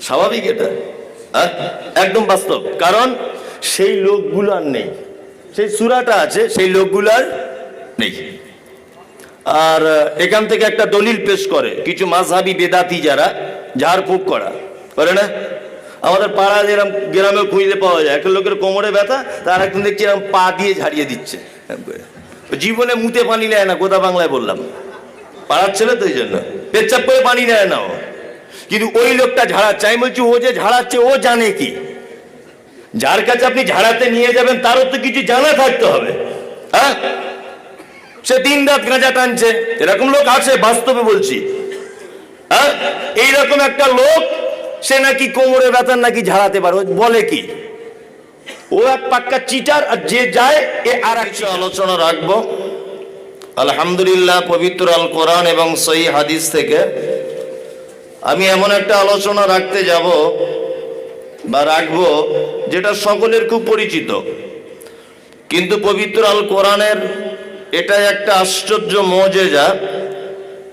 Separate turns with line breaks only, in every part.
স্বাভাবিক এটা? একদম বাস্তব। কারণ সেই লোকগুলো আর নেই। সেই সুরাটা আছে, সেই লোকগুলো আর নেই। আর এখান থেকে একটা দলিল পেশ করে। কিছু মাঝহাবি বেদাতি যারা ঝাড়ফুঁক করা। করে না? আমাদের পাড়া যেরকম গ্রামে খুঁজতে পাওয়া যায়। একটা লোকের কোমরে ব্যথা, তার একদম দেখছি এরকম পা দিয়ে ঝাড়িয়ে দিচ্ছে। জীবনে মুতে পানি নেয় না গোদা বাংলায় বললাম। পাড়ার ছেলে তো এই জন্য। পেচ্ছাপ করে পানি নেয় না কিন্তু ওই লোকটা ঝাড়াচ্ছে। আমি বলছি, ও যে ঝাড়াচ্ছে, ও জানে কি? যার কাছে আপনি ঝাড়াতে নিয়ে যাবেন, তারও তো কিছু জানা থাকতে হবে। হ্যাঁ? সে দিন রাত গাঁজা টানছে। এরকম লোক আছে, বাস্তবে বলছি। হ্যাঁ? এইরকম একটা লোক সে নাকি কোমরে ব্যথার নাকি ঝাড়াতে পারে বলে কি? ও এক পাক্কা চিটার আর যে যায়, এ আর কিছু আলোচনা রাখব। আলহামদুলিল্লাহ, পবিত্র আল কোরআন এবং সই হাদিস থেকে আমি এমন একটা আলোচনা রাখতে যাব বা রাখব যেটা সকলের খুব পরিচিত। কিন্তু পবিত্র আল কোরআনের এটা একটা আশ্চর্য মজেজা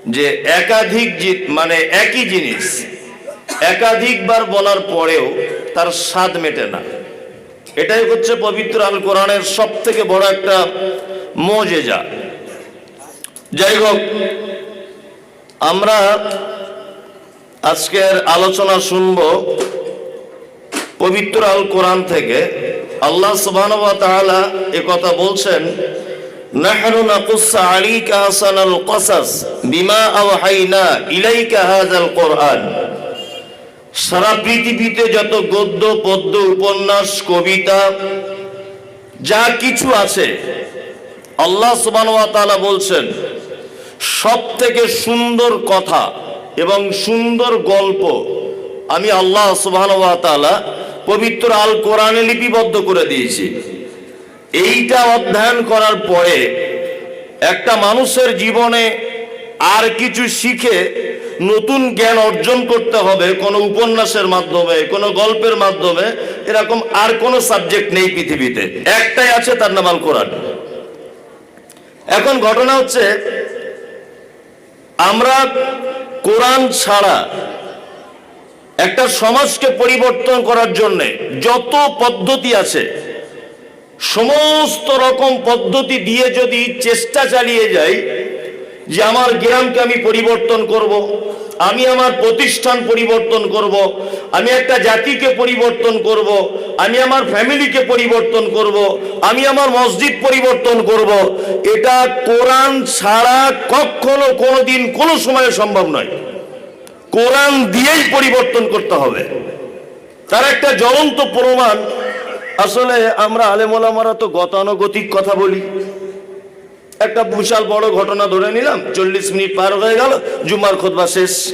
যে একাধিক মানে একই জিনিস একাধিকবার বলার পরেও তার স্বাদ মেটে না। এটাই হচ্ছে পবিত্র আল কোরআনের সব থেকে বড় একটা মজেজা। যাই হোক, আমরা আজকের আলোচনা শুনব পবিত্র আল কোরআন থেকে। আল্লাহ সুবহানাহু ওয়া কথা বলছেন, নাহনু নাকুসসা আলাইকা কসাস বিমা আওহাইনা ইলাইকা হাযাল কোরআন। সারা পৃথিবীতে যত গদ্য, পদ্য, উপন্যাস, কবিতা, যা কিছু আছে, আল্লাহ সুবহানাহু বলছেন সব থেকে সুন্দর কথা এবং সুন্দর গল্প আমি আল্লাহ তাআলা পবিত্র আল কোরআনে লিপিবদ্ধ করে দিয়েছি। এইটা অধ্যয়ন করার পরে একটা মানুষের জীবনে আর কিছু শিখে নতুন জ্ঞান অর্জন করতে হবে, কোনো উপন্যাসের মাধ্যমে, কোনো গল্পের মাধ্যমে, এরকম আর কোনো সাবজেক্ট নেই পৃথিবীতে। একটাই আছে তার নাম আল কোরআন। এখন ঘটনা হচ্ছে, আমরা কোরআন ছাড়া একটা সমাজকে পরিবর্তন করার জন্য যত পদ্ধতি আছে, সমস্ত রকম পদ্ধতি দিয়ে যদি চেষ্টা চালিয়ে যাই যে আমার গ্রামকে আমি পরিবর্তন করব। আমি আমার প্রতিষ্ঠান পরিবর্তন করব। আমি একটা জাতিকে পরিবর্তন করব। আমি আমার ফ্যামিলিকে পরিবর্তন করব। আমি আমার মসজিদ পরিবর্তন করব। এটা কোরআন ছাড়া কখনো কোনোদিন কোনো সময় সম্ভব নয় কোরআন দিয়েই পরিবর্তন করতে হবে তার একটা জ্বলন্ত প্রমাণ, আসলে আমরা আলেমোলামারা তো গতানুগতিক কথা বলি একটা বিশাল বড় ঘটনা ধরে নিলাম, চল্লিশ মিনিট পার হয়ে গেল, জুমার খোদবা শেষ।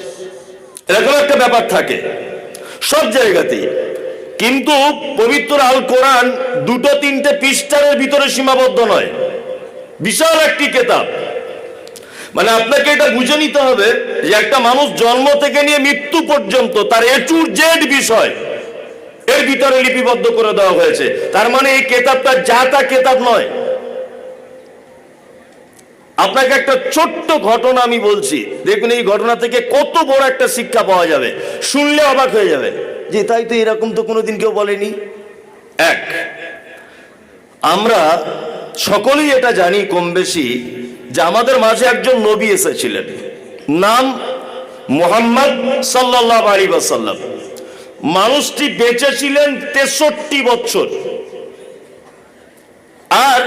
এরকম একটা ব্যাপার থাকে। সব জায়গাতেই। কিন্তু পবিত্র আল কোরআন দুটো তিনটে পৃষ্ঠারের ভিতরে সীমাবদ্ধ নয়। বিশাল একটি কেতাব। মানে আপনাকে এটা বুঝে নিতে হবে যে একটা মানুষ জন্ম থেকে নিয়ে মৃত্যু পর্যন্ত তার এচুর জেড বিষয় এর ভিতরে লিপিবদ্ধ করে দেওয়া হয়েছে। তার মানে এই কেতাবটা যা তা কেতাব নয়। আপনাকে একটা ছোট্ট ঘটনা আমি বলছি। দেখুন এই ঘটনা থেকে কত বড় একটা শিক্ষা পাওয়া যাবে। শুনলে অবাক হয়ে যাবে। যে তাই তো এরকম তো কোনোদিন কেউ বলেনি। এক আমরা সকলেই এটা জানি কম বেশি যে আমাদের মাঝে একজন নবী এসেছিলেন। নাম মোহাম্মদ সাল্লাহ আলী বাসাল্লাম মানুষটি বেঁচে ছিলেন তেষট্টি বছর। আর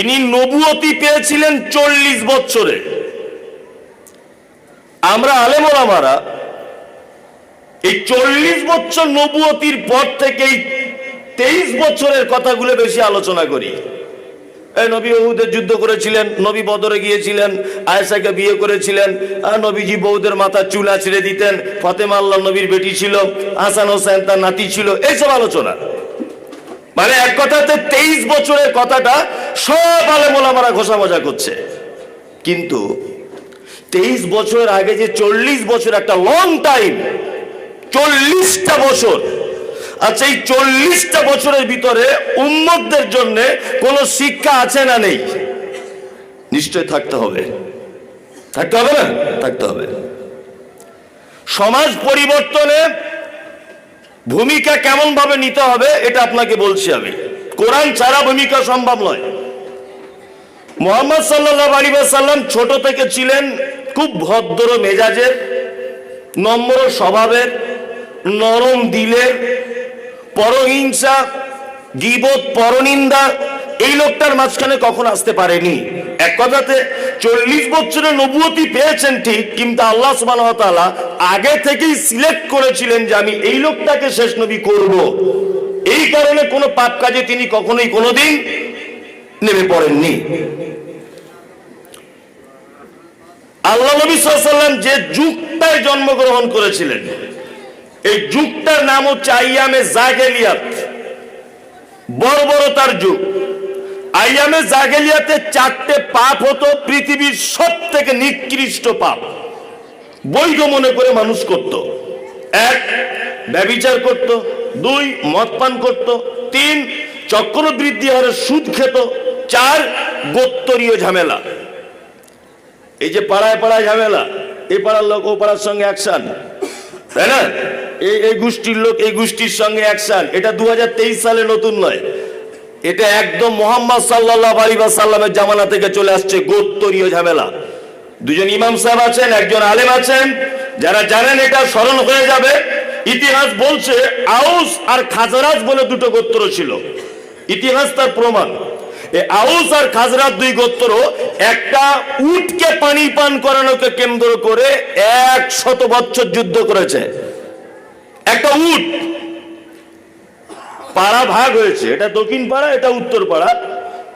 ইনি নবুয়তি পেয়েছিলেন চল্লিশ বছরে। আমরা আলেমোলামারা এই চল্লিশ বছর নবুয়তির পর থেকেই তেইশ বছরের কথাগুলো বেশি আলোচনা করি। এই নবী বহুদের যুদ্ধ করেছিলেন, নবী বদরে গিয়েছিলেন, আয়েশাকে বিয়ে করেছিলেন নবীজি বৌদের মাথা চুল আছড়ে দিতেন, ফতেমা আল্লাহ নবীর বেটি ছিল, হাসান হোসেন তার নাতি ছিল, এইসব আলোচনা। মানে এক কথাতে তেইশ বছরের কথাটা সব আলেমোলামারা ঘোষা মজা করছে। কিন্তু তেইশ বছর আগে যে চল্লিশ বছর একটা লং টাইম চল্লিশটা বছর আচ্ছা এই চল্লিশটা বছরের ভিতরে উন্মতদের জন্য কোনো শিক্ষা আছে না নেই। নিশ্চয় থাকতে হবে। থাকতে হবে না? থাকতে হবে। সমাজ পরিবর্তনে ভূমিকা কেমন ভাবে নিতে হবে, এটা আপনাকে বলছি আমি। কোরআন ছাড়া ভূমিকা সম্ভব নয়। মোহাম্মদ সাল্লাহ আলী সাল্লাম ছোট থেকে ছিলেন খুব ভদ্র মেজাজের, নম্র স্বভাবের, নরম দিলের, পরহিংসা, গিবত, পরনিন্দা এই লোকটার মাঝখানে কখন আসতে পারেনি। এক কথাতে, চল্লিশ বছরের নবুয়তি পেয়েছেন ঠিক, কিন্তু আল্লাহ সুবহানাহু আগে থেকেই সিলেক্ট করেছিলেন যে আমি এই লোকটাকে শেষ নবী করব। এই কারণে কোনো পাপ কাজে তিনি কখনোই কোনোদিন নেমে পড়েননি। আল্লাহ নবী সাল্লাম যে যুগটায় জন্মগ্রহণ করেছিলেন, এই যুগটার নাম হচ্ছে আইয়ামে জাগেলিয়াত, বর্বরতার যুগ। আইয়ামে জাগেলিয়াতে চারটে পাপ হতো, পৃথিবীর সব থেকে নিকৃষ্ট পাপ। বৈধ মনে করে মানুষ করত। এক, ব্যবিচার করত। দুই, মদ পান করত। তিন, চক্রবৃদ্ধি হারে সুদ খেত। চার, গোত্তরীয় ঝামেলা। এই যে পাড়ায় পাড়ায় ঝামেলা এই পাড়ার লোক, ও পাড়ার সঙ্গে অ্যাকশন তাই না? এই এই গোষ্ঠীর লোক, এই গোষ্ঠীর সঙ্গে অ্যাকশন এটা দু হাজার তেইশ সালে নতুন নয়। এটা একদম মোহাম্মদ সাল্লাহ আলী সাল্লামের জামানা থেকে চলে আসছে গোত্তরীয় ঝামেলা। দুজন ইমাম সাহেব আছেন, একজন আলেম আছেন, যারা জানেন এটা স্মরণ হয়ে যাবে। ইতিহাস বলছে আউস আর খাজারাজ বলে দুটো গোত্র ছিল। ইতিহাস তার প্রমাণ। আউস আর খাজরাত দুই গোত্র একটা উটকে পানি পান করানোকে কেন্দ্র করে এক শত বছর যুদ্ধ করেছে। একটা উট পাড়া ভাগ হয়েছে। এটা দক্ষিণ পাড়া, এটা উত্তর পাড়া।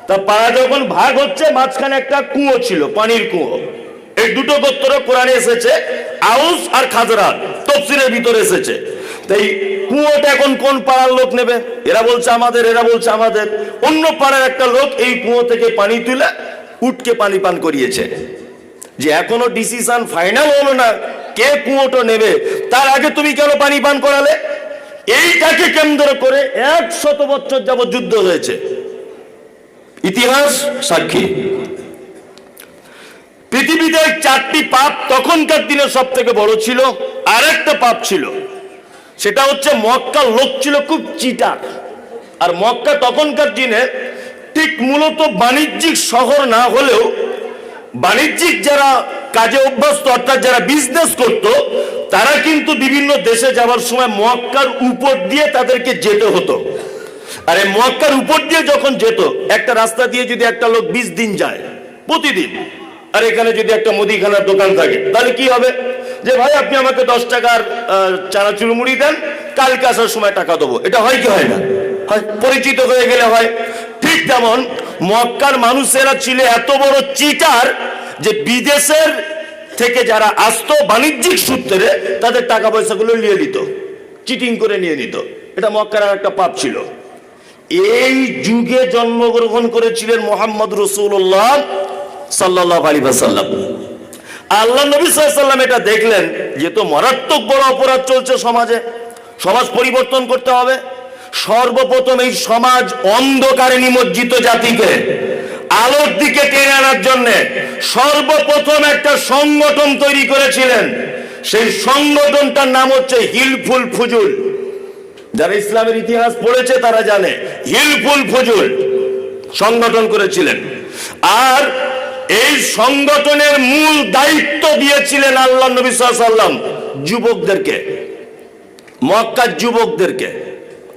তা পাড়া যখন ভাগ হচ্ছে, মাঝখানে একটা কুয়ো ছিল, পানির কুয়ো। এই দুটো গোত্র কোরআনে এসেছে, আউস আর খাজরাত, তফসিলের ভিতরে এসেছে। তাই কুয়োটা এখন কোন পাড়ার লোক নেবে? এরা বলছে আমাদের, এরা বলছে আমাদের। অন্য পাড়ার একটা লোক এই কুয়ো থেকে পানি তুলে উটকে পানি পান করিয়েছে। যে এখনও ডিসিশন ফাইনাল হলো না, কে কুয়োটা নেবে? তার আগে তুমি কেন পানি পান করালে? এইটাকে কেন্দ্র করে এক শত বছর যাব যুদ্ধ হয়েছে। ইতিহাস সাক্ষী। পৃথিবীতে চারটি পাপ তখনকার দিনে সব থেকে বড় ছিল আর একটা পাপ ছিল। সেটা হচ্ছে মক্কা লোক ছিল খুব চিটার। আর মক্কা তখনকার দিনে ঠিক মূলত বাণিজ্যিক শহর না হলেও বাণিজ্যিক যারা কাজে অভ্যস্ত, অর্থাৎ যারা বিজনেস করত, তারা কিন্তু বিভিন্ন দেশে যাওয়ার সময় মক্কার উপর দিয়ে তাদেরকে যেতে হতো। আরে মক্কার উপর দিয়ে যখন যেত, একটা রাস্তা দিয়ে যদি একটা লোক বিশ দিন যায়, প্রতিদিন, আর এখানে যদি একটা মুদিখানার দোকান থাকে, তাহলে কি হবে? যে ভাই, আপনি আমাকে দশ টাকার চানাচুর মুড়ি দেন, কালকে আসার সময় টাকা দেবো। এটা হয় কি হয় না? হয়, পরিচিত হয়ে গেলে হয়। ঠিক তেমন মক্কার মানুষেরা ছিল এত বড় চিটার যে বিদেশের থেকে যারা আসতো বাণিজ্যিক সূত্রে তাদের টাকা পয়সাগুলো নিয়ে নিত, চিটিং করে নিয়ে নিত। এটা মক্কার একটা পাপ ছিল। এই যুগে জন্মগ্রহণ করেছিলেন মোহাম্মদ রসুল্লাহ সাল্লাহ আলী সাল্লাম আল্লাহ নবী সাল্লাম এটা দেখলেন যে তো মারাত্মক বড় অপরাধ চলছে সমাজে। সমাজ পরিবর্তন করতে হবে। সর্বপ্রথম এই সমাজ অন্ধকারে নিমজ্জিত জাতিকে আলোর দিকে টেনে আনার জন্য সর্বপ্রথম একটা সংগঠন তৈরি করেছিলেন। সেই সংগঠনটার নাম হচ্ছে হিলফুল ফুজুল। যারা ইসলামের ইতিহাস পড়েছে তারা জানে, হিলফুল ফজুল সংগঠন করেছিলেন। আর এই সংগঠনের মূল দায়িত্ব দিয়েছিলেন আল্লাহ নবী সাল্লাম যুবকদেরকে, মক্কার যুবকদেরকে।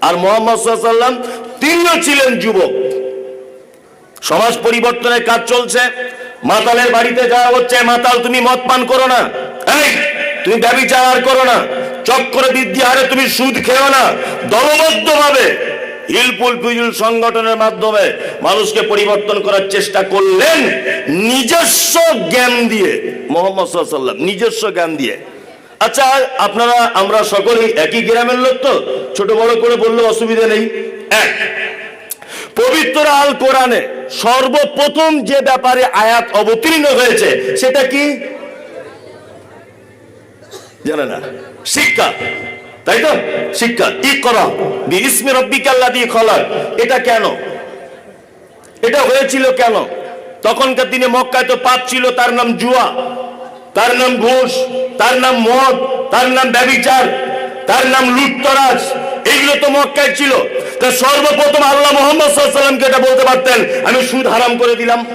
আর মোহাম্মদ সাল্লাম তিনিও ছিলেন যুবক। সমাজ পরিবর্তনের কাজ চলছে। মাতালের বাড়িতে যাওয়া হচ্ছে, মাতাল, তুমি মদ পান করো না। এই, তুমি ব্যবচার করো না। চক্র বৃদ্ধি হারে তুমি সুদ খেও না। দলবদ্ধ ভাবে হিলপুল ফিজুল সংগঠনের মাধ্যমে মানুষকে পরিবর্তন করার চেষ্টা করলেন। নিজস্ব জ্ঞান দিয়ে, মোহাম্মদ সাল্লাম নিজস্ব জ্ঞান দিয়ে। আচ্ছা আপনারা, আমরা সকলেই একই গ্রামের লোক তো? ছোট বড় করে বললে অসুবিধা নেই। এক পবিত্র আল কোরআনে সর্বপ্রথম যে ব্যাপারে আয়াত অবতীর্ণ হয়েছে, সেটা কি? জানে না। শিক্ষা। তাই তো? শিক্ষা। ই করা? ইসমি রব্বিকাল্লা দিয়ে খলাক। এটা কেন? এটা হয়েছিল কেন? তখনকার দিনে মক্কায় তো পাপ ছিল, তার নাম জুয়া, তার নাম ঘুষ, তার নাম মদ, তার নাম ব্যবিচার তার নাম লুটতরাজ, এইগুলো তো মক্কায় ছিল। তা সর্বপ্রথম আল্লাহ মোহাম্মদ সাল্লামকে এটা বলতে পারতেন, আমি সুদ হারাম করে দিলাম।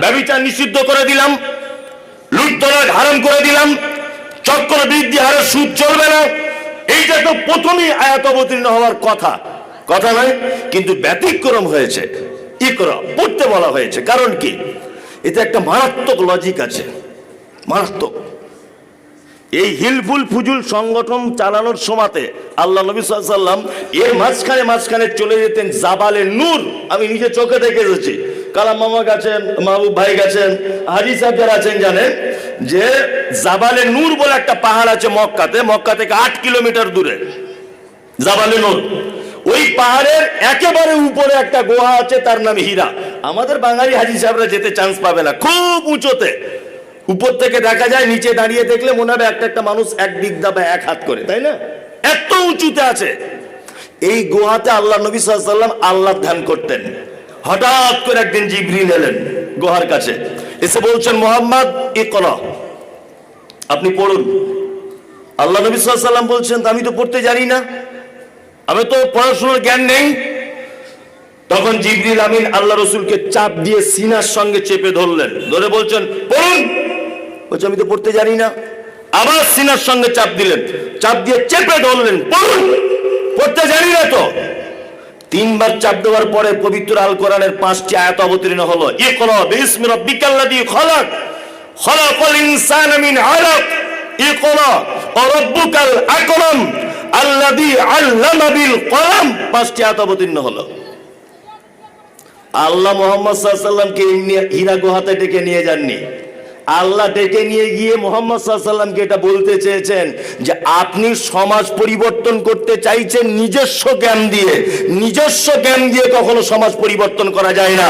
ব্যবিচার নিষিদ্ধ করে দিলাম। লুটতরাজ হারাম করে দিলাম। চক্র বৃদ্ধি হারে সুদ চলবে না। এইটা তো প্রথমেই আয়াত অবতীর্ণ হওয়ার কথা। কথা নয়, কিন্তু ব্যতিক্রম হয়েছে। ইকরা, পড়তে বলা হয়েছে। কারণ কি? এতে একটা মারাত্মক লজিক আছে। মারাত্মক। এই হিলফুল ফুজুল সংগঠন চালানোর সময়তে আল্লাহ নবী সাল্লাম এর মাঝখানে মাঝখানে চলে যেতেন জাবালে নূর, আমি নিজে চোখে দেখে এসেছি। কালাম মামা গেছেন, মাহবুব ভাই গেছেন, হাজি সাহেব যারা আছেন, জানেন? যে জাবালে নূর বলে একটা পাহাড় আছে মক্কাতে, মক্কা থেকে আট কিলোমিটার দূরে। জাবালে নূর। ওই পাহাড়ের একেবারে উপরে একটা গুহা আছে, তার নাম হীরা। আমাদের বাঙালি হাজি সাহেবরা যেতে চান্স পাবে না, খুব উঁচুতে। উপর থেকে দেখা যায় নিচে দাঁড়িয়ে দেখলে মনে হবে একটা একটা মানুষ এক দিক দাবা এক হাত করে। তাই না? এত উঁচুতে আছে। এই গুহাতে আল্লাহ নবী সাল্লাম আল্লাহ ধ্যান করতেন। হঠাৎ করে একদিন জিবরিল এলেন গুহার কাছে। এসে বলছেন মোহাম্মদ ইকরা আপনি পড়ুন। আল্লাহ নবী সাল্লাম বলছেন আমি তো পড়তে জানি না। আমি তো পড়াশোনার জ্ঞান নেই। তখন জিবরিল আমিন আল্লাহ রসুলকে চাপ দিয়ে সিনার সঙ্গে চেপে ধরলেন। ধরে বলছেন পড়ুন। বলছে, আমি তো পড়তে জানি না। আবার সিনার সঙ্গে চাপ দিলেন। চাপ দিয়ে চেপে ধরলেন পড়তে জানি না তো। তিনবার চাপ দেওয়ার পরে পবিত্র আল কোরআনের পাঁচটি আয়াত অবতীর্ণ হলো মিন রাব্বুকাল আল্লামা বিল কলম। পাঁচটি অবতীর্ণ হলো। আল্লাহ মোহাম্মদ সাল্লামকে হীরা গুহাতে ডেকে নিয়ে যাননি। আল্লাহ ডেকে নিয়ে গিয়ে মোহাম্মদ সাল্লামকে এটা বলতে চেয়েছেন যে আপনি সমাজ পরিবর্তন করতে চাইছেন নিজস্ব জ্ঞান দিয়ে। নিজস্ব জ্ঞান দিয়ে কখনো সমাজ পরিবর্তন করা যায় না।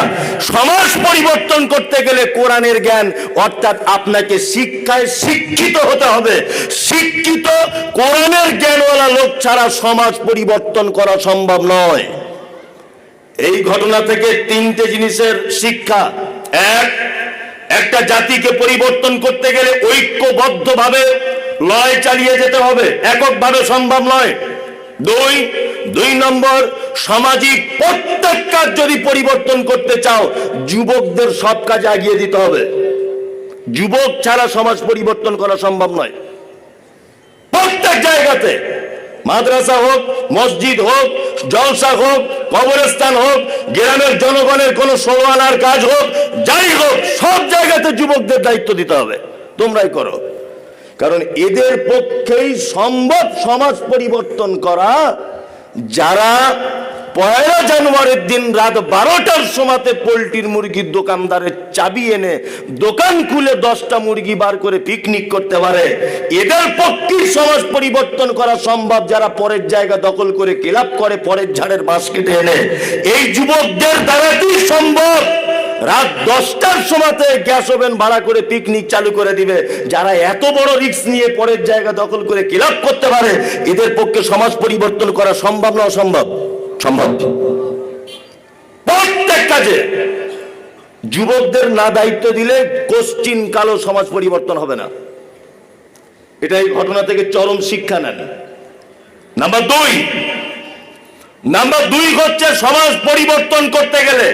সমাজ পরিবর্তন করতে গেলে কোরআনের জ্ঞান, অর্থাৎ আপনাকে শিক্ষায় শিক্ষিত হতে হবে। শিক্ষিত কোরআনের জ্ঞানওয়ালা লোক ছাড়া সমাজ পরিবর্তন করা সম্ভব নয়। এই ঘটনা থেকে তিনটে জিনিসের শিক্ষা। এক একটা জাতিকে পরিবর্তন করতে গেলে ঐক্যবদ্ধভাবে লড়াই চালিয়ে যেতে হবে। এককভাবে সম্ভব নয়। দুই দুই নম্বর, সামাজিক প্রত্যেক কাজ যদি পরিবর্তন করতে চাও, যুবকদের সব কাজে এগিয়ে দিতে হবে। যুবক ছাড়া সমাজ পরিবর্তন করা সম্ভব নয়। প্রত্যেক জায়গাতে মাদ্রাসা হোক, মসজিদ হোক, জলসা হোক, কবরস্থান হোক, গ্রামের জনগণের কোন সোয়ালার কাজ হোক, যাই হোক, সব জায়গাতে যুবকদের দায়িত্ব দিতে হবে। তোমরাই করো। কারণ এদের পক্ষেই সম্ভব সমাজ পরিবর্তন করা, যারা পয়লা জানুয়ারির দিন রাত বারোটার সময়তে পোলট্রির মুরগির দোকানদারের চাবি এনে দোকান খুলে দশটা মুরগি বার করে পিকনিক করতে পারে। এদের পক্ষে সমাজ পরিবর্তন করা সম্ভব, যারা পরের জায়গা দখল করে ক্লাব করে, পরের ঝাড়ের বাঁশ কেটে এনে। এই যুবকদের দ্বারাই সম্ভব। রাত দশটার সময়তে গ্যাস ওভেন ভাড়া করে পিকনিক চালু করে দিবে। যারা এত বড় রিস্ক নিয়ে পরের জায়গা দখল করে ক্লাব করতে পারে, এদের পক্ষে সমাজ পরিবর্তন করা সম্ভব না অসম্ভব? সম্ভব। প্রত্যেক কাজে যুবকদের না দায়িত্ব দিলে কোশ্চিন কালো সমাজ পরিবর্তন হবে না। এটা এই ঘটনা থেকে চরম শিক্ষা নেন। নাম্বার দুই নাম্বার দুই হচ্ছে সমাজ পরিবর্তন করতে গেলে,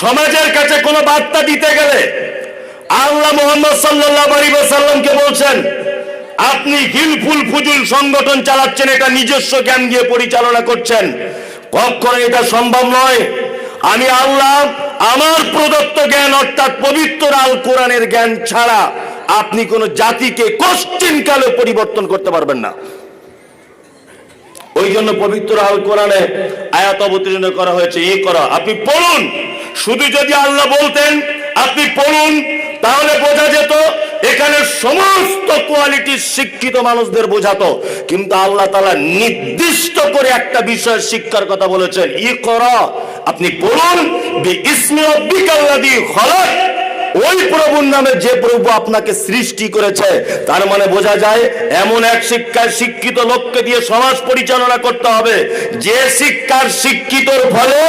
সমাজের কাছে কোনো বার্তা দিতে গেলে, আল্লাহ মোহাম্মদ সাল্লাহ আলী সাল্লামকে বলছেন আপনি হিলফুল ফুজুল সংগঠন চালাচ্ছেন, এটা নিজস্ব জ্ঞান দিয়ে পরিচালনা করছেন। কখনো এটা সম্ভব নয়। আমি আল্লাহ, আমার প্রদত্ত জ্ঞান, অর্থাৎ পবিত্র আল কোরআনের জ্ঞান ছাড়া আপনি কোন জাতিকে কোশ্চিন কালে পরিবর্তন করতে পারবেন না। ওই জন্য পবিত্র আল কোরআনে আয়াত অবতীর্ণ করা হয়েছে। এ করা, আপনি পড়ুন। শুধু যদি আল্লাহ বলতেন, আপনি পড়ুন, তাহলে বোঝা যেত এখানে সমস্ত কোয়ালিটি শিক্ষিত মানুষদের বোঝাতো। কিন্তু আল্লাহ তালা নির্দিষ্ট করে একটা বিষয় শিক্ষার কথা বলেছেন ই কর আপনি পড়ুন ইসমি রব্বিকাল্লাযী খলাক। ওই প্রভুর নামে যে প্রভু আপনাকে সৃষ্টি করেছে, তার মানে বোঝা যায় এমন এক শিক্ষায় শিক্ষিত লোককে দিয়ে সমাজ পরিচালনা করতে হবে। যে শিক্ষার শিক্ষিতর ফলে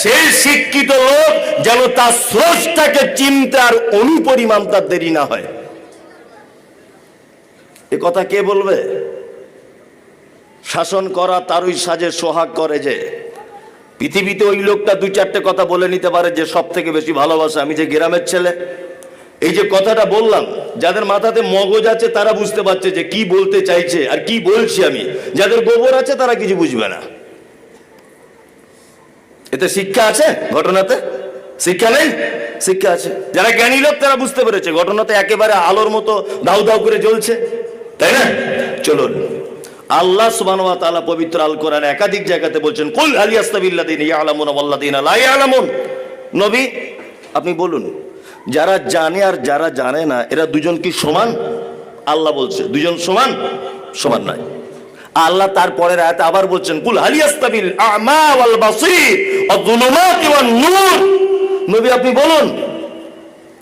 সেই শিক্ষিত লোক যেন তার স্রষ্টাকে চিনতে আর অনুপরিমাণ তার দেরি না হয়। এ কথা কে বলবে? শাসন করা তারই সাজে সোহাগ করে যে পৃথিবীতে ওই লোকটা দুই চারটে কথা বলে নিতে পারে যে সব থেকে বেশি ভালোবাসে আমি যে গ্রামের ছেলে। এই যে কথাটা বললাম, যাদের মাথাতে মগজ আছে তারা বুঝতে পারছে যে কি বলতে চাইছে আর কি বলছি আমি। যাদের গোবর আছে তারা কিছু বুঝবে না। এতে শিক্ষা আছে ঘটনাতে? শিক্ষা নেই? শিক্ষা আছে। যারা জ্ঞানী লোক তারা বুঝতে পেরেছে, ঘটনাতে একেবারে আলোর মতো দাউ দাউ করে জ্বলছে। তাই না? চলুন। আল্লাহ সুবহানাহু ওয়া তাআলা পবিত্র আল কোরআনে একাধিক জায়গাতে বলছেন, কুল হাল ইয়াস্তাবিল্লাযিনা ইয়ালামুনা ওয়াল্লাযিনা লা ইয়ালামুন। নবী, আপনি বলুন, যারা জানে আর যারা জানে না, এরা দুজন কি সমান? আল্লাহ বলছে, দুজন সমান? সমান নয়। আল্লাহ তারপরের আয়াতে আবার বলছেন, কুল হাল ইয়াস্তাবিল আ'মা ওয়াল বাসীর ওয়াজ-যুলুমাতি ওয়ান-নূর নবী, আপনি বলুন,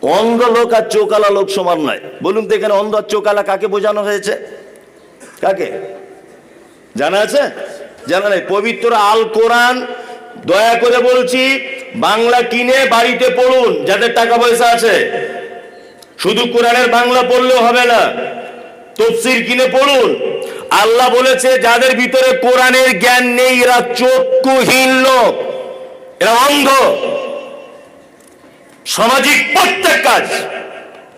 অন্ধ লোক আর চোকালা লোক সমান নয়। বলুন তো এখানে অন্ধ আর চোকালা কাকে বোঝানো হয়েছে? কাকে? জানা আছে? জানা নেই। পবিত্র আল কোরআন, দয়া করে বলছি, বাংলা কিনে বাড়িতে পড়ুন, যাদের টাকা পয়সা আছে। শুধু কোরআনের বাংলা পড়লেও হবে না, তফসির কিনে পড়ুন। আল্লাহ বলেছে, যাদের ভিতরে কোরআনের জ্ঞান নেই, এরা চক্ষুহীন লোক। এরা অন্ধ। সামাজিক প্রত্যেক কাজ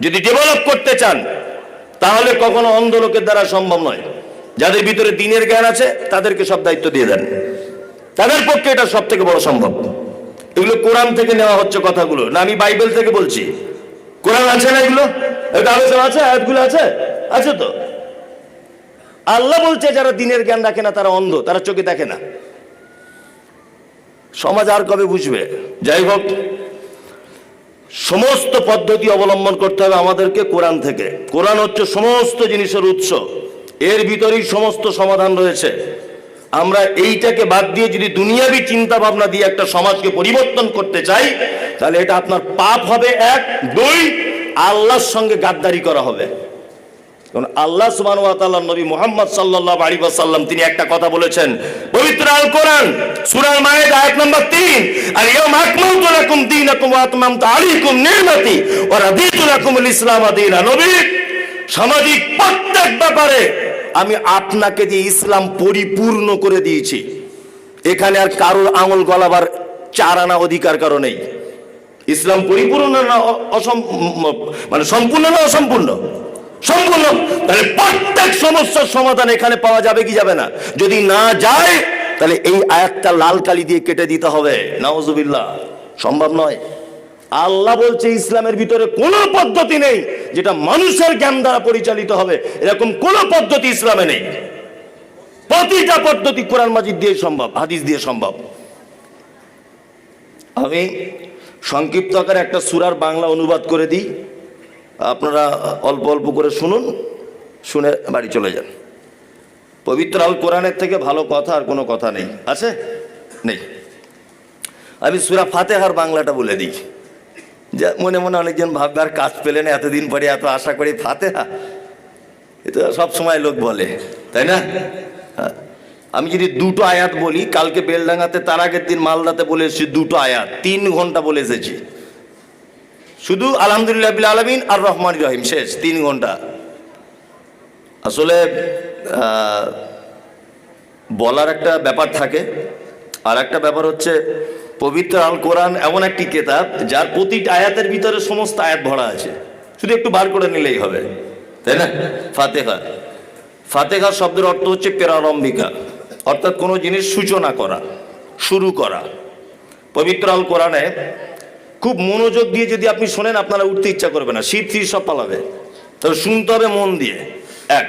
যদি ডেভেলপ করতে চান, তাহলে কখনো অন্ধ লোকের দ্বারা সম্ভব নয়। যাদের ভিতরে দিনের জ্ঞান আছে, তাদেরকে সব দায়িত্ব দিয়ে দেন। তাদের পক্ষে এটা সব থেকে বড় সম্ভব। এগুলো কোরআন থেকে নেওয়া হচ্ছে কথাগুলো। না, আমি বাইবেল থেকে বলছি। কোরআন আছে না এগুলো? আলোচনা আছে? আয়াতগুলো আছে? আছে তো। আল্লাহ বলছে, যারা দিনের জ্ঞান রাখে না, তারা অন্ধ, তারা চোখে দেখে না। সমাজ আর কবে বুঝবে? যাই হোক, সমস্ত পদ্ধতি অবলম্বন করতে হবে আমাদেরকে কোরআন থেকে। কোরআন হচ্ছে সমস্ত জিনিসের উৎস। এর ভিতরেই সমস্ত সমাধান রয়েছে। আমরা এইটাকে বাদ দিয়ে যদি দুনিয়াবি চিন্তা ভাবনা দিয়ে একটা সমাজকে পরিবর্তন করতে চাই, তাহলে এটা আপনার পাপ হবে এক। দুই, আল্লাহর সঙ্গে গাদ্দারি করা হবে। কারণ আল্লাহ তাআলা নবী মুহাম্মদ সাল্লাল্লাহু আলাইহি ওয়াসাল্লাম, তিনি একটা কথা বলেছেন, পবিত্র আল কোরআন সূরা মায়েদা, আয়াত নাম্বার 3 আর ইয়াউম আকমালতু লাকুম দীনাকুম ওয়া আতমামতু আলাইকুম নি'মাতি ওয়া রাদিতু লাকুমুল ইসলাম দীনা। নবী, সামাজিক প্রত্যেক ব্যাপারে আমি আপনাকে দিয়ে ইসলাম পরিপূর্ণ করে দিয়েছি, এখানে আর কারোর আঙুল গলাবার চার আনা অধিকার কারও নেই। ইসলাম পরিপূর্ণ না অসম মানে সম্পূর্ণ না অসম্পূর্ণ? সম্পূর্ণ। তাহলে প্রত্যেক সমস্যার সমাধান এখানে পাওয়া যাবে কি যাবে না? যদি না যায়, তাহলে এই আয়াতটা লাল কালি দিয়ে কেটে দিতে হবে। নাওজুবিল্লাহ সম্ভব নয়। আল্লাহ বলছে, ইসলামের ভিতরে কোনো পদ্ধতি নেই যেটা মানুষের জ্ঞান দ্বারা পরিচালিত হবে। এরকম কোনো পদ্ধতি ইসলামে নেই। প্রতিটা পদ্ধতি কোরআন মাজিদ দিয়ে সম্ভব, হাদিস দিয়ে সম্ভব। আমি সংক্ষিপ্ত আকারে একটা সুরার বাংলা অনুবাদ করে দিই। আপনারা অল্প অল্প করে শুনুন, শুনে বাড়ি চলে যান। পবিত্র আল কোরআনের থেকে ভালো কথা আর কোনো কথা নেই। আছে? নেই। আমি সুরা ফাতেহার বাংলাটা বলে দিই। যা মনে মনে অনেকজন ভাববে, আর কাজ পেলেন এতদিন পরে এত আশা করি ফাতেহা এ তো সব সময় লোক বলে, তাই না? হ্যাঁ। আমি যদি দুটো আয়াত বলি, কালকে বেলডাঙ্গাতে, তার আগের দিন মালদাতে বলে এসেছি দুটো আয়াত, তিন ঘণ্টা বলে এসেছি। শুধু আলহামদুলিল্লাহ বিল আলমিন আর রহমান রহিম, শেষ, তিন ঘণ্টা। আসলে বলার একটা ব্যাপার থাকে, আর একটা ব্যাপার হচ্ছে পবিত্র আল কোরআন এমন একটি কেতাব যার প্রতিটা আয়াতের ভিতরে সমস্ত আয়াত ভরা আছে। শুধু একটু বার করে নিলেই হবে। তাই না? ফাতেহা। ফাতেহা শব্দের অর্থ হচ্ছে প্রারম্ভিকা। অর্থাৎ কোনো জিনিস সূচনা করা, শুরু করা। পবিত্র আল কোরআনে খুব মনোযোগ দিয়ে যদি আপনি শোনেন, আপনারা উঠতে ইচ্ছা করবে না। শীত শীত সব পালাবে। তবে শুনতে হবে মন দিয়ে। এক,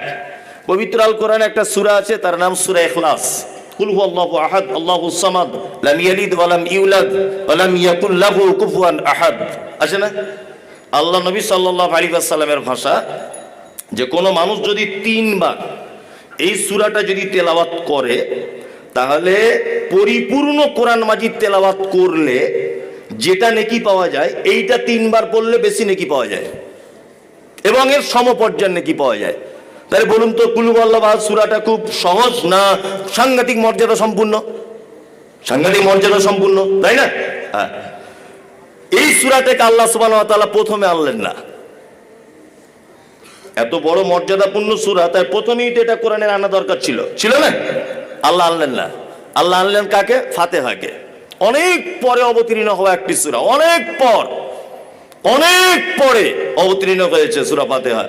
পবিত্র আল কোরআনে একটা সূরা আছে, তার নাম সূরা ইখলাস। আহাদ আল্লাহুস সামাদ, লাম ইয়ালিদ ওয়া লাম ইউলাদ, ওয়া লাম ইয়াকুল লাহু কুফুয়ান আহাদ। আছে না? আল্লাহ নবী ভাষা যে কোনো মানুষ যদি তিনবার এই সূরাটা যদি তেলাওয়াত করে, তাহলে পরিপূর্ণ কোরআন মাজিদ তেলাওয়াত করলে যেটা নেকি পাওয়া যায়, এইটা তিনবার পড়লে বেশি নেকি পাওয়া যায়। এবং এর সমপর্যায় নেকি পাওয়া যায়। তাহলে বলুন তো কুলুবাল্লাবাদ সুরাটা খুব সহজ না সাংঘাতিক মর্যাদা সম্পূর্ণ? সাংঘাতিক মর্যাদা সম্পূর্ণ, তাই না? হ্যাঁ। এই সুরাটাকে আল্লাহ সুবাহ প্রথমে আনলেন না। এত বড় মর্যাদাপূর্ণ সুরা তাই প্রথমেই তো এটা কোরআনের আনা দরকার ছিল। ছিল না? আল্লাহ আনলেন না। আল্লাহ আনলেন কাকে? ফাতেহাকে। অনেক পরে অবতীর্ণ হওয়া একটি সুরা, অনেক পর, অনেক পরে অবতীর্ণ হয়েছে সুরা ফাতেহা।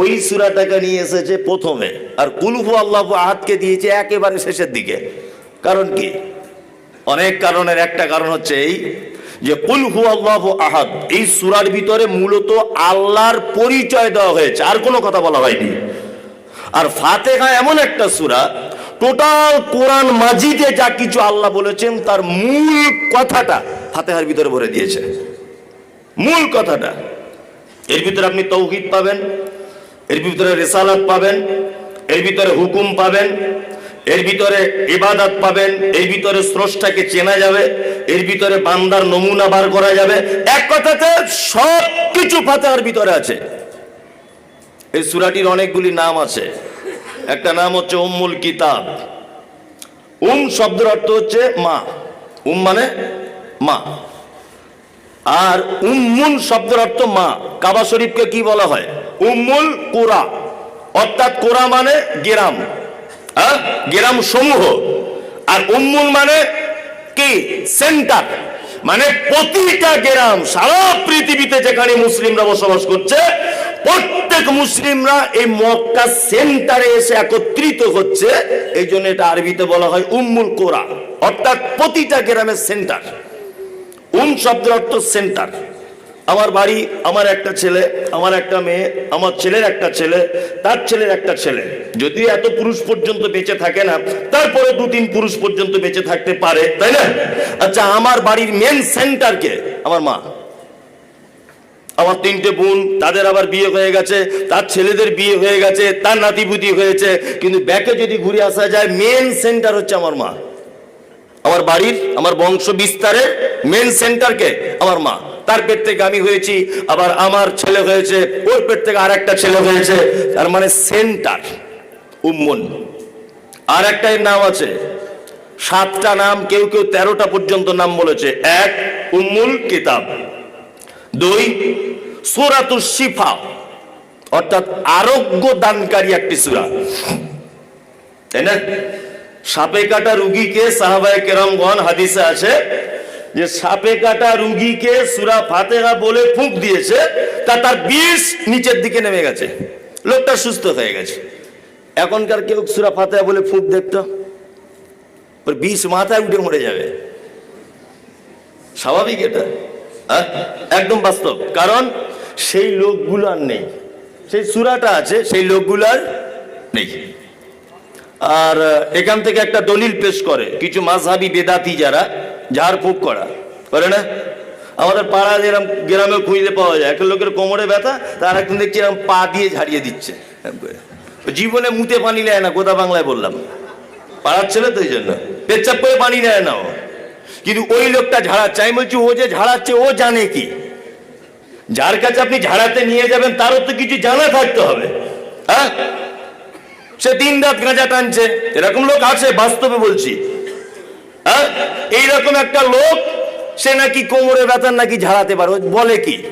ওই সুরাটাকে নিয়ে এসেছে প্রথমে। আর কুলফু আল্লাহ আহাদকে দিয়েছে একেবারে শেষের দিকে। কারণ কি? অনেক কারণের একটা কারণ হচ্ছে এই যে কুল হু আল্লাহ আহাদ, এই সুরার ভিতরে মূলত আল্লাহর পরিচয় দেওয়া হয়েছে। আর কোনো কথা বলা হয়নি। আর ফাতেহা এমন একটা সুরা, টোটাল কোরআন মাজিদে যা কিছু আল্লাহ বলেছেন, তার মূল কথাটা ফাতেহার ভিতরে ভরে দিয়েছে। মূল কথাটা। এর ভিতরে আপনি তৌহিদ পাবেন এর ভিতরে রেসালাত পাবেন, এর ভিতরে হুকুম পাবেন, এর ভিতরে ইবাদত পাবেন, এর ভিতরে স্রষ্টাকে চেনা যাবে, এর ভিতরে বান্দার নমুনা বার করা যাবে। এক কথাতে সব কিছু ফাতেহার ভিতরে আছে। এই সুরাটির অনেকগুলি নাম আছে। একটা নাম হচ্ছে উম্মুল কিতাব। উম শব্দের অর্থ হচ্ছে মা। উম মানে মা। আর উম্মুল শব্দের অর্থ মা। কাবা শরীফকে কি বলা হয়? উম্মুল কোরা। অর্থাৎ কোরা মানে গেরাম। হ্যাঁ? গেরাম সমূহ। আর উম্মুল মানে কি? সেন্টার। মানে প্রতিটা গেরাম, সারা পৃথিবীতে যেখানে মুসলিমরা বসবাস করছে, প্রত্যেক মুসলিমরা এই মক্কা সেন্টারে এসে একত্রিত হচ্ছে। এই জন্য এটা আরবিতে বলা হয় উম্মুল কোরা। অর্থাৎ প্রতিটা গ্রামের সেন্টার। উম শব্দের অর্থ সেন্টার। আমার বাড়ি, আমার একটা ছেলে, আমার একটা মেয়ে, আমার ছেলের একটা ছেলে, তার ছেলের একটা ছেলে। যদি এত পুরুষ পর্যন্ত বেঁচে থাকে না তারপরে দু তিন পুরুষ পর্যন্ত বেঁচে থাকতে পারে, তাই না? আচ্ছা আমার বাড়ির মেন সেন্টারকে আমার মা। আমার তিনটে বোন, তাদের আবার বিয়ে হয়ে গেছে, তার ছেলেদের বিয়ে হয়ে গেছে, তার নাতিপুতি হয়েছে, কিন্তু ব্যাকে যদি ঘুরে আসা যায় মেন সেন্টার হচ্ছে আমার মা। আমার বাড়ির, আমার বংশ বিস্তারের মেন সেন্টারকে আমার মা। তার পেট থেকে আমি হয়েছি, আবার আমার ছেলে হয়েছে, ওর পেট থেকে আর একটা ছেলে হয়েছে, তার মানে সেন্টার, উম্মন। আর একটা এর নাম আছে, সাতটা নাম, কেউ কেউ তেরোটা পর্যন্ত নাম বলেছে। এক, উম্মুল কিতাব। দুই সুরাতুল শিফা। অর্থাৎ আরোগ্য দানকারী একটি সুরা। তাই না? সাপে কাটা রুগীকে সাহাবায়ে কেরামগণ হাদিসে আছে যে সাপে কাটা রুগীকে সুরা ফাতেহা বলে ফুঁক দিয়েছে, তা তার বিষ নিচের দিকে নেমে গেছে। লোকটা সুস্থ হয়ে গেছে। এখনকার কেউ সুরা ফাতেহা বলে ফুঁক দেখতো? ওর বিষ মাথায় উঠে মরে যাবে। স্বাভাবিক এটা? হ্যাঁ? একদম বাস্তব। কারণ সেই লোকগুলো আর নেই। সেই সুরাটা আছে, সেই লোকগুলো আর নেই। আর এখান থেকে একটা দলিল পেশ করে। কিছু মাঝহাবি বেদাতি যারা ঝাড়ফুঁক করা। করে না? আমাদের পাড়া যেরকম গ্রামে খুঁজতে পাওয়া যায়। একটা লোকের কোমরে ব্যথা, তার একদিন দেখছি এরকম পা দিয়ে ঝাড়িয়ে দিচ্ছে। জীবনে মুতে পানি নেয় না গোদা বাংলায় বললাম। পাড়ার ছেলে তো এই জন্য। পেচ্ছাপ করে পানি নেয় না ও। কিন্তু ওই লোকটা ঝাড়াচ্ছে। আমি বলছি, ও যে ঝাড়াচ্ছে, ও জানে কি? যার কাছে আপনি ঝাড়াতে নিয়ে যাবেন, তারও তো কিছু জানা থাকতে হবে। হ্যাঁ? সে দিন রাত গাঁজা টানছে। এরকম লোক আছে, বাস্তবে বলছি। হ্যাঁ? এইরকম একটা লোক, সে নাকি কোমরে ব্যথার নাকি ঝাড়াতে পারে বলে কি?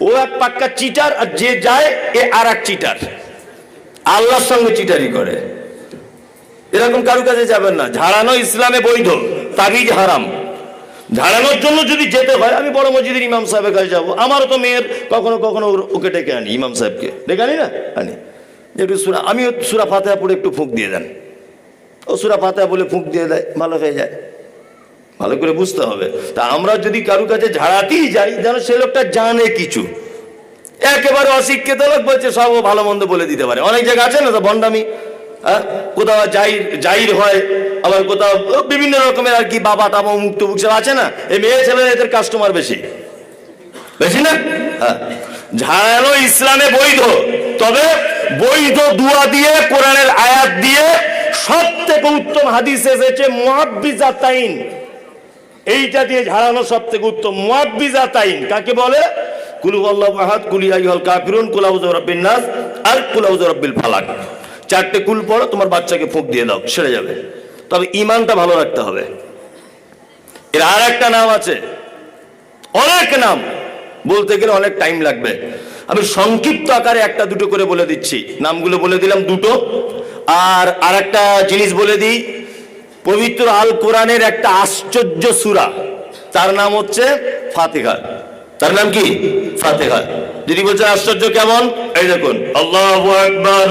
ও এক পাক্কা চিটার আর যে যায়, এ আর এক চিটার আল্লাহর সঙ্গে চিটারি করে। এরকম কারও কাছে যাবেন না। ঝাড়ানো ইসলামে বৈধ, তাবিজ হারাম। ঝাড়ানোর জন্য যদি যেতে হয়, আমি বড় মসজিদের ইমাম সাহেবের কাছে যাব। আমারও তো মেয়ের কখনো কখনো ওকে ডেকে আনি, ইমাম সাহেবকে। ডেকে আনি না? আনি। যে একটু সুরা আমিও সুরা ফাতেহা পড়ে একটু ফুঁক দিয়ে দেন। ও সুরা ফাতেহা বলে ফুঁক দিয়ে দেয়, ভালো হয়ে যায়। ভালো করে বুঝতে হবে। তা আমরা যদি কারও কাছে ঝাড়াতেই যাই, যেন সে লোকটা জানে কিছু। একেবারে অশিক্ষিত লোক বলছে, সব ভালো মন্দ বলে দিতে পারে। অনেক জায়গা আছে না তো ভণ্ডামি হ্যাঁ? কোথাও জাহির জাহির হয়, আবার কোথাও বিভিন্ন রকমের আর কি বাবা টাবা মুক্ত সব আছে না? এই মেয়ে ছেলেরা এদের কাস্টমার বেশি। বেশি না? হ্যাঁ। ঝাড়ানো ইসলামে বৈধ। তবে বৈধ দুয়া দিয়ে, কোরআনের আয়াত দিয়ে সব থেকে উত্তম হাদিস এসেছে মুহাব্বিজাতাইন এইটা দিয়ে ঝাড়ানো সব থেকে উত্তম। মুয়াব্বিজা কাকে বলে? আর ফালাক। চারটে কুল পড়ো, তোমার বাচ্চাকে ফুঁক দিয়ে দাও, সেরে যাবে। তবে ইমানটা ভালো রাখতে হবে। এর আর একটা নাম আছে। অনেক নাম। বলতে গেলে অনেক টাইম লাগবে। আমি সংক্ষিপ্ত আকারে একটা দুটো করে বলে দিচ্ছি। নামগুলো বলে দিলাম দুটো। আর আর একটা জিনিস বলে দিই, পবিত্র আল কোরআনের একটা আশ্চর্য সূরা। তার নাম হচ্ছে ফাতেহা। তার নাম কি? ফাতেহা। যদি বলছেন আশ্চর্য কেমন? এই দেখুন, আল্লাহু আকবার।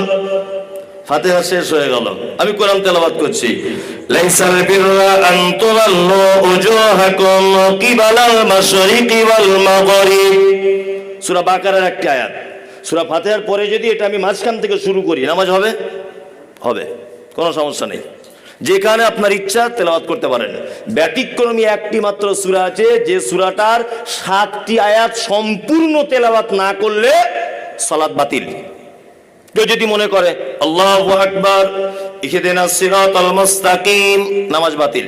ফাতেহা শেষ হয়ে গেল। আমি কোরআন তেলাওয়াত করছি। লাইসাল বিররা আন তুওয়াল্লু উজুহাকুম কিবালাল মাশরিকি ওয়াল মাগরিব। সূরা বাকারার একটি আয়াত। সূরা ফাতিহার পরে যদি এটা আমি মাঝখান থেকে শুরু করি, নামাজ হবে? হবে, কোনো সমস্যা নেই। যেখানে আপনার ইচ্ছা তেলাওয়াত করতে পারেন। ব্যতিক্রমী একটি মাত্র সুরা আছে, যে সুরাটার সাতটি আয়াত সম্পূর্ণ তেলাওয়াত না করলে সালাত বাতিল। কেউ যদি মনে করে, আল্লাহু আকবার মুস্তাকিম নামাজ বাতিল।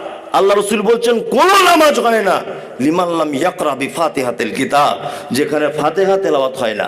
আল্লাহ রসুল বলছেন, কোন নামাজ হয় না? লিমাল্লাম ইয়াকরা বি ফাতিহাতিল কিতাব, যেখানে ফাতেহা তেলাওয়াত হয় না।